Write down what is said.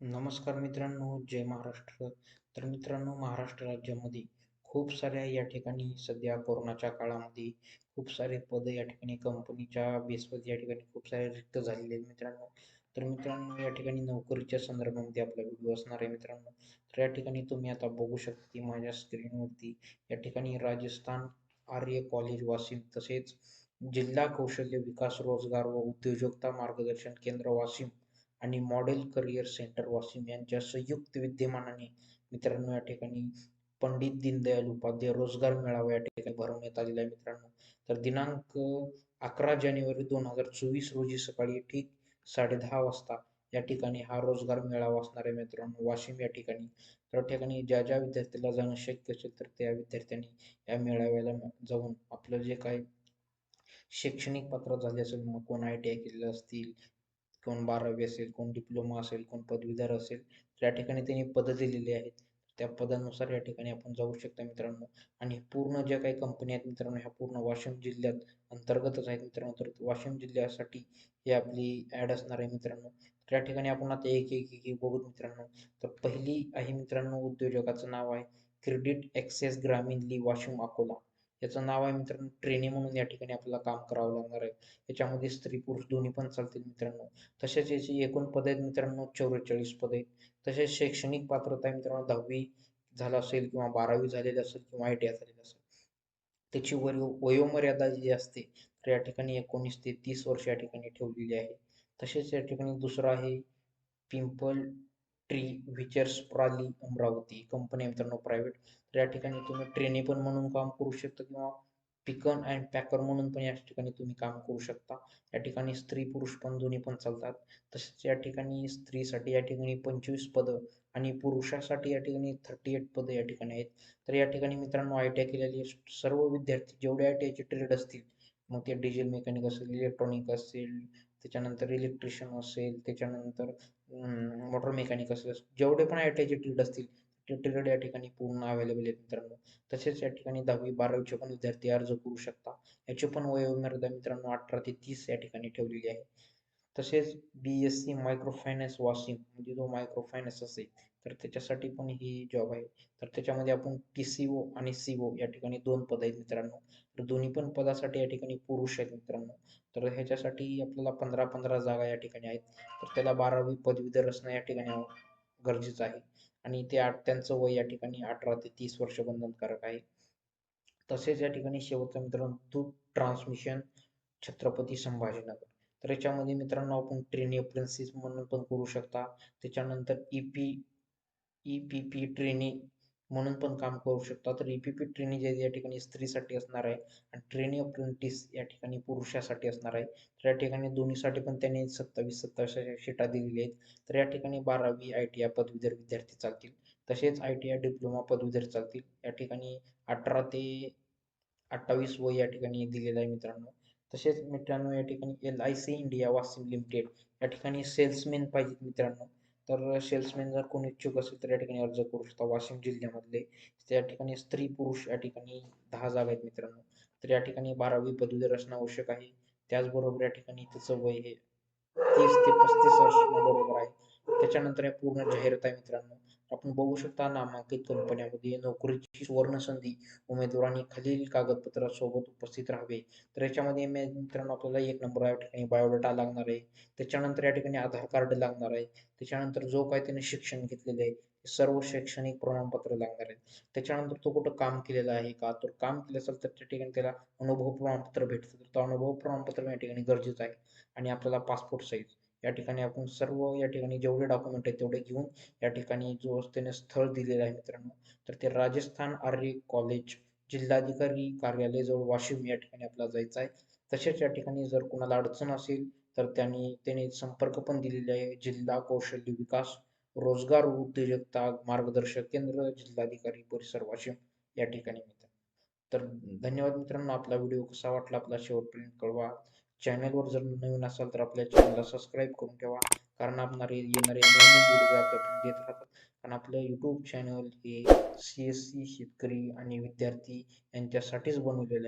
नमस्कार मित्रांनो, जय महाराष्ट्र. तर मित्रांनो, महाराष्ट्र राज्यामध्ये खूप साऱ्या या ठिकाणी सध्या कोरोनाच्या काळामध्ये खूप सारे पद या ठिकाणी कंपनीच्या बेसवर या ठिकाणी खूप सारे रिक्त झालेले आहेत मित्रांनो. तर मित्रांनो, या ठिकाणी नोकरीच्या संदर्भामध्ये आपला व्हिडिओ असणार आहे मित्रांनो. तर या ठिकाणी तुम्ही आता बघू शकता की माझ्या स्क्रीनवरती या ठिकाणी राजस्थान आर्य कॉलेज वाशिम तसेच जिल्हा कौशल्य विकास रोजगार व उद्योजकता मार्गदर्शन केंद्र वाशिम आणि मॉडेल करिअर सेंटर वाशिम यांच्या संयुक्त विद्यमानाने मित्रांनो या ठिकाणी पंडित दीनदयाल उपाध्याय रोजगार मेळावा या ठिकाणी भरवण्यात आलेला आहे मित्रांनो. तर दिनांक अकरा जानेवारी दोन हजार चोवीस रोजी सकाळी ठीक साडेदहा वाजता या ठिकाणी हा रोजगार मेळावा असणार आहे मित्रांनो वाशिम या ठिकाणी. तर ठिकाणी ज्या ज्या विद्यार्थ्याला जाणं शक्य असेल तर त्या विद्यार्थ्यांनी या मेळाव्याला जाऊन आपलं जे काही शैक्षणिक पात्र झाले असेल मग कोण आय टी आय केलेलं असतील कोण बारावी असेल कोण डिप्लोमा असेल कोण पदवीधर असेल त्या ठिकाणी त्यांनी पदं दिलेली आहेत. त्या पदानुसार या ठिकाणी आपण जाऊ शकता मित्रांनो. आणि पूर्ण ज्या काही कंपन्या आहेत मित्रांनो ह्या पूर्ण वाशिम जिल्ह्यात अंतर्गतच आहेत मित्रांनो. तर वाशिम जिल्ह्यासाठी ही आपली ॲड असणार आहे मित्रांनो. त्या ठिकाणी आपण आता एक एक एक बघू मित्रांनो. तर पहिली आहे मित्रांनो उद्योजकाचं नाव आहे क्रेडिट ॲक्सेस ग्रामीण ली वाशिम अकोला याचं नाव आहे मित्रांनो ट्रेनी म्हणून या ठिकाणी आपल्याला काम करावं लागणार आहे. याच्यामध्ये स्त्री पुरुष दोन्ही पण चालतील मित्रांनो. तसेच याची एकूण पद आहेत मित्रांनो चौवेचाळीस पद आहेत. तसेच शैक्षणिक पात्रता आहे मित्रांनो दहावी झाला असेल किंवा बारावी झालेली असेल किंवा आय टी आय झालेली असेल. त्याची वयो वयोमर्यादा जी असते तर या ठिकाणी एकोणीस ते तीस वर्ष या ठिकाणी ठेवलेली आहे. तसेच या ठिकाणी दुसरं आहे पिंपल ट्री विचर्स प्राली अमरावती कंपनी मित्रांनो प्रायव्हेट तर या ठिकाणी तुम्ही ट्रेनी पण म्हणून काम करू शकता किंवा पिकन अँड पॅकर म्हणून पण या ठिकाणी तुम्ही काम करू शकता. या ठिकाणी स्त्री पुरुष पण दोन्ही पण चालतात. तसेच या ठिकाणी स्त्रीसाठी या ठिकाणी पंचवीस पदं आणि पुरुषासाठी या ठिकाणी थर्टी एट पदं या ठिकाणी आहेत. तर या ठिकाणी मित्रांनो आय टी आय केलेली सर्व विद्यार्थी जेवढे आय टी आयचे ट्रेड असतील मग ते डिझेल मेकॅनिक असेल इलेक्ट्रॉनिक असेल त्याच्यानंतर इलेक्ट्रिशियन असेल त्याच्यानंतर मोटर मेकॅनिक असेल जेवढे पण आय टी आयचे ट्रेड असतील ते ट्रेड या ठिकाणी पूर्ण अवेलेबल आहेत मित्रांनो. तसेच या ठिकाणी दहावी बारावीचे पण विद्यार्थी अर्ज करू शकता. याची पण वयोमर्यादा मित्रांनो अठरा ते तीस या ठिकाणी ठेवलेली आहे. तसेच B S C micro finance Washim म्हणजे जो मायक्रो फायनान्स असेल तर त्याच्यासाठी पण ही जॉब आहे. तर त्याच्यामध्ये आपण टी सी ओ आणि सी ओ या ठिकाणी दोन पद आहेत मित्रांनो. तर दोन्ही पण पदासाठी या ठिकाणी पुरुष आहेत मित्रांनो. तर ह्याच्यासाठी आपल्याला पंधरा पंधरा जागा या ठिकाणी आहेत. तर त्याला बारावी पदवीधर असणं या ठिकाणी गरजेचं आहे. आणि ते आठ त्यांचं वय या ठिकाणी अठरा ते तीस वर्ष बंधनकारक आहे. तसेच या ठिकाणी शेवटचा मित्रांनो दूध ट्रान्समिशन छत्रपती संभाजीनगर. तर याच्यामध्ये मित्रांनो आपण ट्रेनी अप्रेन्सिस म्हणून पण करू शकता. त्याच्यानंतर E P E P P trainee म्हणून पण काम करू शकता. तर ई पी पी ट्रेनी जे या ठिकाणी स्त्रीसाठी असणार आहे आणि ट्रेनी अप्रेंटिस या ठिकाणी पुरुषासाठी असणार आहे. तर या ठिकाणी दोन्हीसाठी पण त्यांनी सत्तावीस सत्तावीस शिटा दिलेली आहेत. तर या ठिकाणी बारावी आय टी आय पदवीधर विद्यार्थी चालतील. तसेच आय टी आय डिप्लोमा पदवीधर चालतील. या ठिकाणी अठरा ते अठ्ठावीस वय या ठिकाणी दिलेलं आहे मित्रांनो. तसेच मित्रांनो या ठिकाणी एल आय सी इंडिया वासिम लिमिटेड या ठिकाणी सेल्समॅन पाहिजेत मित्रांनो. तर सेल्समॅन जर कोणी इच्छुक असेल तर या ठिकाणी अर्ज करू शकता. वाशिम जिल्ह्यामधले त्या ठिकाणी स्त्री पुरुष या ठिकाणी दहा जागा आहेत मित्रांनो. तर या ठिकाणी बारावी पदवीधर असणं आवश्यक आहे. त्याचबरोबर या ठिकाणी त्याचं वय हे तीस ते पस्तीस वर्ष बरोबर आहे. त्याच्यानंतर या पूर्ण जाहिरात आहे मित्रांनो. आपण बघू शकता नामांकित कंपन्यामध्ये नोकरीची सुवर्ण संधी उमेदवारांनी खालील कागदपत्रासोबत उपस्थित राहावे. तर याच्यामध्ये मित्रांनो आपल्याला एक नंबर या ठिकाणी बायोडाटा लागणार आहे. त्याच्यानंतर या ठिकाणी आधार कार्ड लागणार आहे. त्याच्यानंतर जो काय त्याने शिक्षण घेतलेलं आहे सर्व शैक्षणिक प्रमाणपत्र लागणार आहे त्याच्यानंतर तो कुठं काम केलेलं आहे का? तर काम केलं असेल तर त्या ठिकाणी त्याला अनुभव प्रमाणपत्र भेटतं. तर तो अनुभव प्रमाणपत्र या ठिकाणी गरजेचं आहे. आणि आपल्याला पासपोर्ट साईज या ठिकाणी आपण सर्व या ठिकाणी जेवढे डॉक्युमेंट आहेत तेवढे घेऊन या ठिकाणी जो त्याने स्थळ दिलेलं आहे मित्रांनो तर ते राजस्थान आर्य कॉलेज जिल्हाधिकारी कार्यालय जवळ वाशिम या ठिकाणी आपल्याला जायचं आहे. तसेच या ठिकाणी जर कोणाला अडचण असेल तर त्यांनी त्याने संपर्क पण दिलेले आहे. जिल्हा कौशल्य विकास रोजगार उद्योजकता मार्गदर्शक केंद्र जिल्हाधिकारी परिसर वाशिम या ठिकाणी मिळतात. तर धन्यवाद मित्रांनो. आपला व्हिडिओ कसा वाटला आपला शेवटपर्यंत कळवा. चॅनलवर जर नवीन असाल तर आपल्या चॅनलला सबस्क्राईब करून ठेवा. कारण आपणारे येणारे नवीन व्हिडिओ आपल्यापर्यंत देत राहतात. कारण आपलं यूट्यूब चॅनल हे सी एस सी शेतकरी आणि विद्यार्थी यांच्यासाठीच बनवलेलं आहे.